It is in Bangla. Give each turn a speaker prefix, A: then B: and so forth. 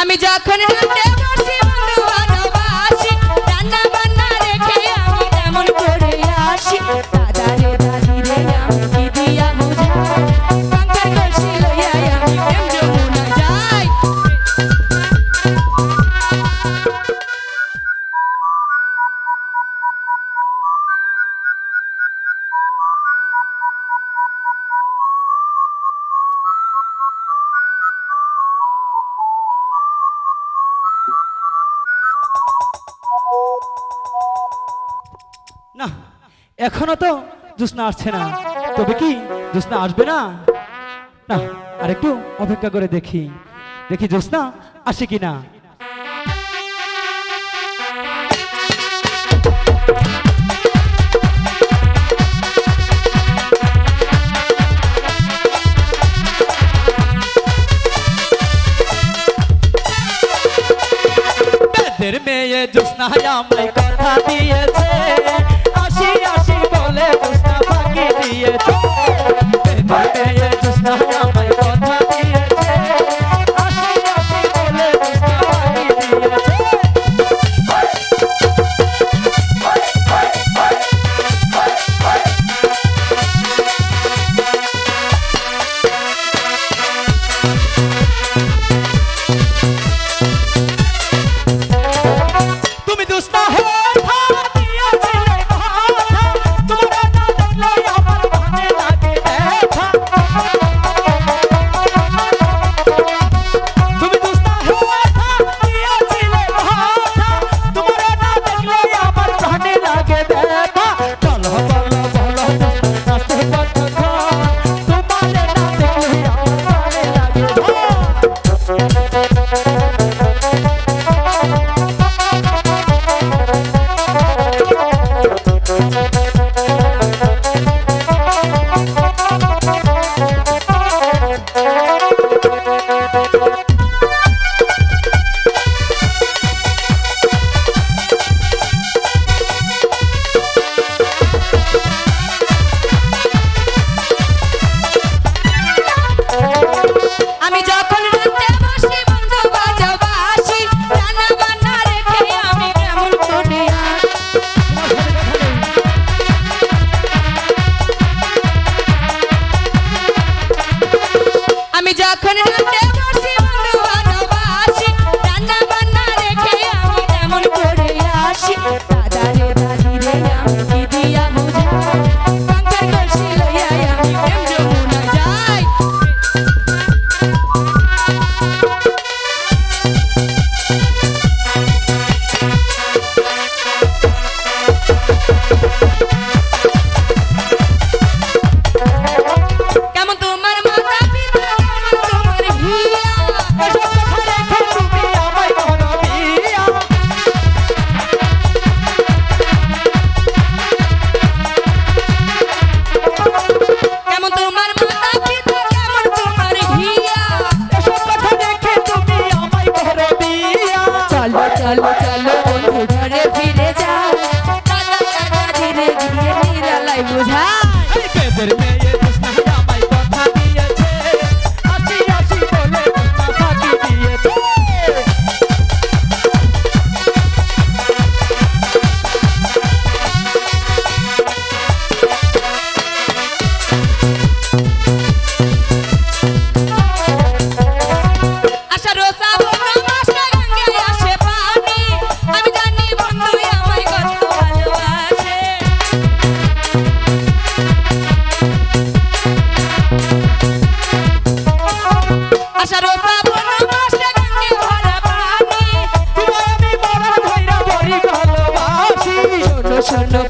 A: আমি যখন
B: এখনও তো জ্যোৎস্না আসছে না। তবে কি জ্যোৎস্না আসবে না? না আর একটু অপেক্ষা করে দেখি। দেখি জ্যোৎস্না আসে কি না। মেয়ে জ্যোৎস্না হাজাম চলো
A: চলো। yo no